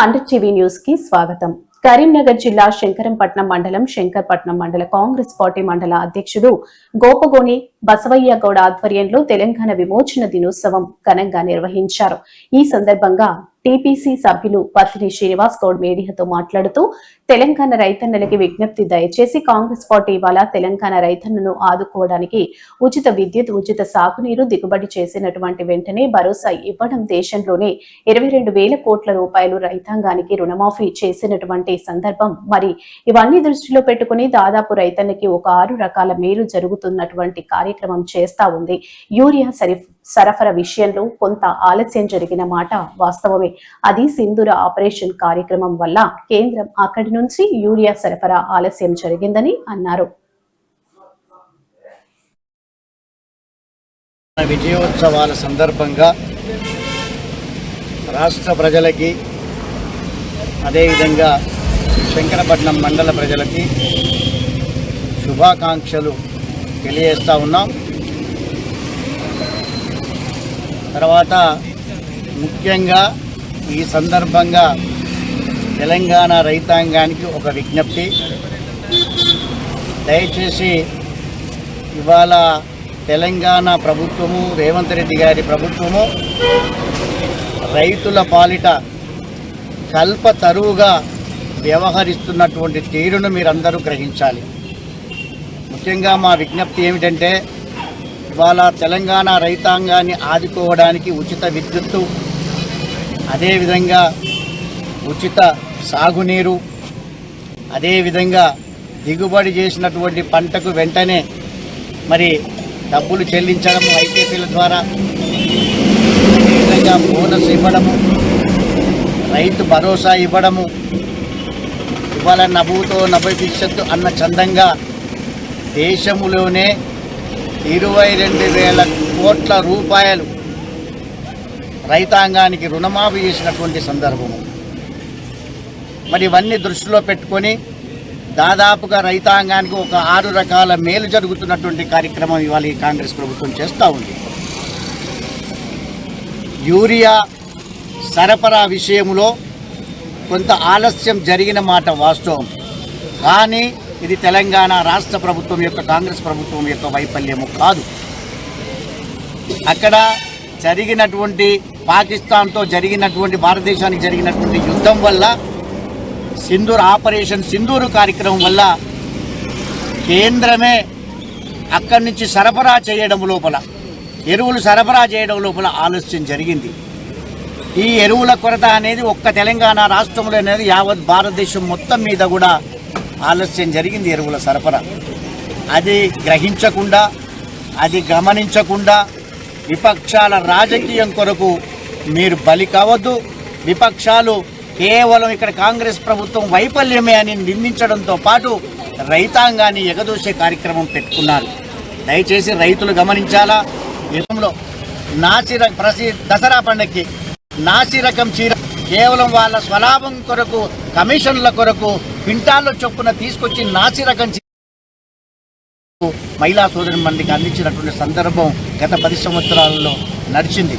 Hundred TV న్యూస్కి స్వాగతం. కరీంనగర్ జిల్లా శంకరంపట్నం మండలం శంకర్పట్నం మండల కాంగ్రెస్ పార్టీ మండల అధ్యక్షుడు గోపగోని బసవయ్య గౌడ ఆధ్వర్యంలో తెలంగాణ విమోచన దినోత్సవం ఘనంగా నిర్వహించారు. ఈ సందర్భంగా టీపీసీ సభ్యులు పత్రి శ్రీనివాస్ గౌడ్ మీడియాతో మాట్లాడుతూ తెలంగాణ రైతన్నలకి విజ్ఞప్తి దయచేసి కాంగ్రెస్ పార్టీ ఇవాళ తెలంగాణ రైతన్నను ఆదుకోవడానికి ఉచిత విద్యుత్ ఉచిత సాగునీరు దిగుబడి చేసినటువంటి వెంటనే భరోసా ఇవ్వడం దేశంలోనే ఇరవై రెండు వేల కోట్ల రూపాయలు రైతాంగానికి రుణమాఫీ చేసినటువంటి సందర్భం. మరి ఇవన్నీ దృష్టిలో పెట్టుకుని దాదాపు రైతన్నకి ఒక ఆరు రకాల మేలు జరుగుతున్నటువంటి కార్యక్రమం చేస్తా ఉంది. యూరియా సరి సరఫరా విషయంలో కొంత ఆలస్యం జరిగిన మాట వాస్తవమే. అది సింధుర ఆపరేషన్ కార్యక్రమం వల్ల కేంద్రం అక్కడి నుంచి యూరియా సరఫరా ఆలస్యం జరిగిందని అన్నారు. విజయోత్సవాల సందర్భంగా రాష్ట్ర ప్రజలకి అదేవిధంగా శంకరపట్నం మండల ప్రజలకి శుభాకాంక్షలు తెలియజేస్తా ఉన్నాం. తర్వాత ముఖ్యంగా ఈ సందర్భంగా తెలంగాణ రైతాంగానికి ఒక విజ్ఞప్తి. దయచేసి ఇవాళ తెలంగాణ ప్రభుత్వము రేవంత్ రెడ్డి గారి ప్రభుత్వము రైతుల పాలిట కల్ప తరువుగా వ్యవహరిస్తున్నటువంటి తీరును మీరందరూ గ్రహించాలి. ముఖ్యంగా మా విజ్ఞప్తి ఏమిటంటే ఇవాళ తెలంగాణ రైతాంగాన్ని ఆదుకోవడానికి ఉచిత విద్యుత్తు అదేవిధంగా ఉచిత సాగునీరు అదేవిధంగా దిగుబడి చేసినటువంటి పంటకు వెంటనే మరి డబ్బులు చెల్లించడం ఐకేపీల ద్వారా అదేవిధంగా బోనస్ ఇవ్వడము రైతు భరోసా ఇవ్వడము ఇవాళ నభూతో నభవిష్యత్తు అన్న చందంగా దేశంలోనే ఇరవై రెండు వేల కోట్ల రూపాయలు రైతాంగానికి రుణమాఫీ చేసినటువంటి సందర్భము. మరి ఇవన్నీ దృష్టిలో పెట్టుకొని దాదాపుగా రైతాంగానికి ఒక ఆరు రకాల మేలు జరుగుతున్నటువంటి కార్యక్రమం ఇవాళ ఈ కాంగ్రెస్ ప్రభుత్వం చేస్తూ ఉంది. యూరియా సరఫరా విషయంలో కొంత ఆలస్యం జరిగిన మాట వాస్తవం. కానీ ఇది తెలంగాణ రాష్ట్ర ప్రభుత్వం యొక్క కాంగ్రెస్ ప్రభుత్వం యొక్క వైఫల్యము కాదు. అక్కడ జరిగినటువంటి పాకిస్తాన్తో జరిగినటువంటి భారతదేశానికి జరిగినటువంటి యుద్ధం వల్ల సింధూర్ ఆపరేషన్ సింధూరు కార్యక్రమం వల్ల కేంద్రమే అక్కడి నుంచి సరఫరా చేయడం లోపల ఎరువులు సరఫరా చేయడం లోపల ఆలస్యం జరిగింది. ఈ ఎరువుల కొరత అనేది ఒక్క తెలంగాణ రాష్ట్రంలో అనేది యావత్ భారతదేశం మొత్తం మీద కూడా ఆలస్యం జరిగింది ఎరువుల సరఫరా. అది గ్రహించకుండా అది గమనించకుండా విపక్షాల రాజకీయం కొరకు మీరు బలి కావద్దు. విపక్షాలు కేవలం ఇక్కడ కాంగ్రెస్ ప్రభుత్వం వైఫల్యమే అని నిందించడంతో పాటు రైతాంగాన్ని ఎగదూసే కార్యక్రమం పెట్టుకున్నారు. దయచేసి రైతులు గమనించాలా? యుద్ధంలో నాసిర ప్రసి దసరా పండగకి నాసి రకం చీర కేవలం వాళ్ళ స్వలాభం కొరకు కమిషన్ల కొరకు క్వింటాల్లో చొప్పున తీసుకొచ్చి నాసి రకం మహిళా సోదరి మందికి అందించినటువంటి సందర్భం గత పది సంవత్సరాలలో నడిచింది.